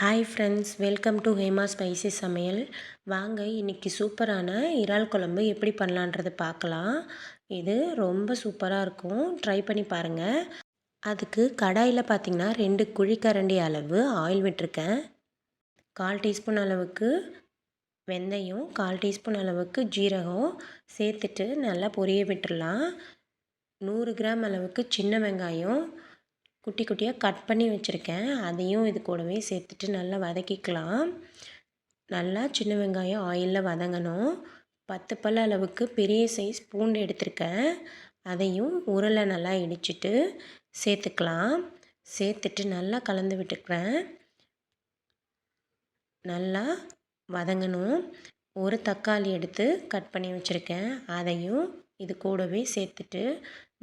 Hi friends welcome to Hema spicy Samayal வாங்க இன்றைக்கி சூப்பரான இறால் குழம்பு எப்படி பண்ணலான்றது பார்க்கலாம். இது ரொம்ப சூப்பராக இருக்கும். ட்ரை பண்ணி பாருங்கள் அதுக்கு கடாயில் பார்த்திங்கன்னா ரெண்டு குழிக்கரண்டி அளவு ஆயில் விட்டுருக்கேன். கால் டீஸ்பூன் அளவுக்கு வெந்தயம் கால் டீஸ்பூன் அளவுக்கு ஜீரகம் சேர்த்துட்டு நல்லா பொரிய விட்டுடலாம் நூறு கிராம் அளவுக்கு சின்ன வெங்காயம் குட்டி குட்டியாக கட் பண்ணி வச்சுருக்கேன். அதையும் இது கூடவே சேர்த்துட்டு நல்லா வதக்கிக்கலாம். நல்லா சின்ன வெங்காயம் ஆயிலில் வதங்கணும். பத்து பல் அளவுக்கு பெரிய சைஸ் பூண்டு எடுத்திருக்கேன். அதையும் உரலை நல்லா இடிச்சிட்டு சேர்த்துக்கலாம். சேர்த்துட்டு நல்லா கலந்து விட்டுக்கிறேன் நல்லா வதங்கணும். ஒரு தக்காளி எடுத்து கட் பண்ணி வச்சுருக்கேன். அதையும் இது கூடவே சேர்த்துட்டு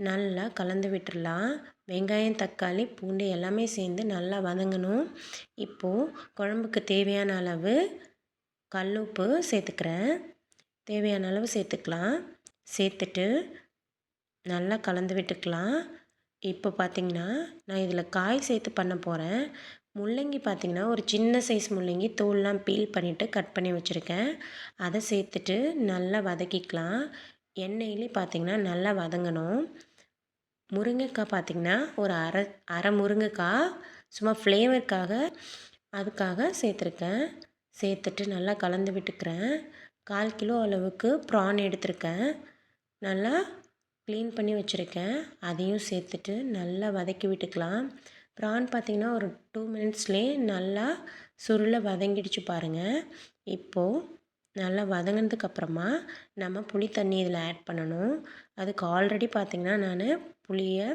நல்லா கலந்து விட்டுடலாம் வெங்காயம் தக்காளி பூண்டு எல்லாமே சேர்ந்து நல்லா வதங்கணும். இப்போது குழம்புக்கு தேவையான அளவு கல் உப்பு சேர்த்துக்கிறேன். தேவையான அளவு சேர்த்துக்கலாம். சேர்த்துட்டு நல்லா கலந்து விட்டுக்கலாம். இப்போ பார்த்திங்கன்னா நான் இதில் காய் சேர்த்து பண்ண போகிறேன் முள்ளங்கி பார்த்திங்கன்னா ஒரு சின்ன சைஸ் முள்ளங்கி தோல்லாம் பீல் பண்ணிவிட்டு கட் பண்ணி வச்சுருக்கேன். அதை சேர்த்துட்டு நல்லா வதக்கிக்கலாம். எண்ணெயிலே பார்த்திங்கன்னா நல்லா வதங்கணும். முருங்கைக்காய் பார்த்திங்கன்னா ஒரு அரை அரை முருங்கைக்காய் சும்மா ஃப்ளேவருக்காக அதுக்காக சேர்த்துருக்கேன். சேர்த்துட்டு நல்லா கலந்து விட்டுக்கிறேன். கால் கிலோ அளவுக்கு ப்ரான் எடுத்திருக்கேன். நல்லா க்ளீன் பண்ணி வச்சுருக்கேன். அதையும் சேர்த்துட்டு நல்லா வதக்கி விட்டுக்கலாம். ப்ரான் பார்த்திங்கன்னா ஒரு டூ மினிட்ஸ்லேயே நல்லா சுருளை வதங்கிடுச்சு பாருங்கள் இப்போது நல்லா வதங்கினதுக்கப்புறமா நம்ம புளி தண்ணி இதில் ஆட் பண்ணணும். அதுக்கு ஆல்ரெடி பார்த்திங்கன்னா நான் புளியை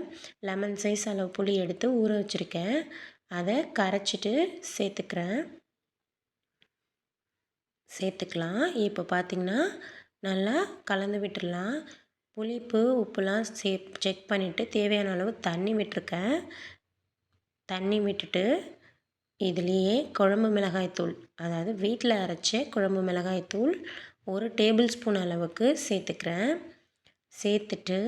லெமன் சைஸ் அளவு புளி எடுத்து ஊற வச்சுருக்கேன். அதை கரைச்சிட்டு சேர்த்துக்கிறேன். சேர்த்துக்கலாம். இப்போ பார்த்திங்கன்னா நல்லா கலந்து விட்டுடலாம். புளிப்பு உப்புலாம் சே செக் பண்ணிவிட்டு தேவையான அளவு தண்ணி விட்டுருக்கேன். தண்ணி விட்டுட்டு இதுலேயே குழம்பு மிளகாய்த்தூள் அதாவது வீட்டில் அரைச்ச குழம்பு மிளகாய்த்தூள் ஒரு டேபிள் ஸ்பூன் அளவுக்கு சேர்த்துக்கிறேன். சேர்த்துட்டு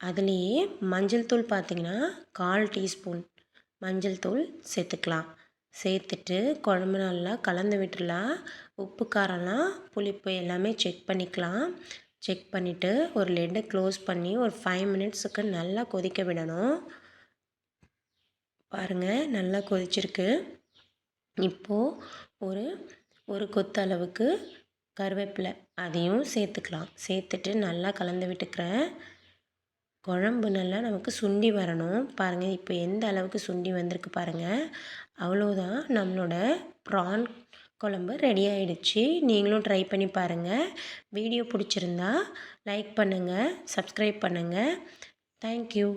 அதுலேயே மஞ்சள் தூள் பார்த்திங்கன்னா கால் டீஸ்பூன் மஞ்சள் தூள் சேர்த்துக்கலாம். சேர்த்துட்டு குழம்பு நல்லா கலந்து விட்டுடலாம். உப்பு காரம்லாம் புளிப்பு எல்லாமே செக் பண்ணிக்கலாம். செக் பண்ணிவிட்டு ஒரு லெட்டை க்ளோஸ் பண்ணி ஒரு ஃபைவ் மினிட்ஸுக்கு நல்லா கொதிக்க விடணும். பாருங்கள் நல்லா கொதிச்சிருக்கு. இப்போது ஒரு ஒரு கொத்து அளவுக்கு கருவேப்பிலை அதையும் சேர்த்துக்கலாம். சேர்த்துட்டு நல்லா கலந்து விட்டுக்கிறேன். குழம்பு நல்லா நமக்கு சுண்டி வரணும். பாருங்கள் இப்போ எந்த அளவுக்கு சுண்டி வந்திருக்கு பாருங்கள் அவ்வளோதான் நம்மளோட ப்ரான் குழம்பு ரெடி ஆகிடுச்சு நீங்களும் ட்ரை பண்ணி பாருங்கள் வீடியோ பிடிச்சிருந்தா லைக் பண்ணுங்கள் சப்ஸ்கிரைப் பண்ணுங்கள் தேங்க்யூ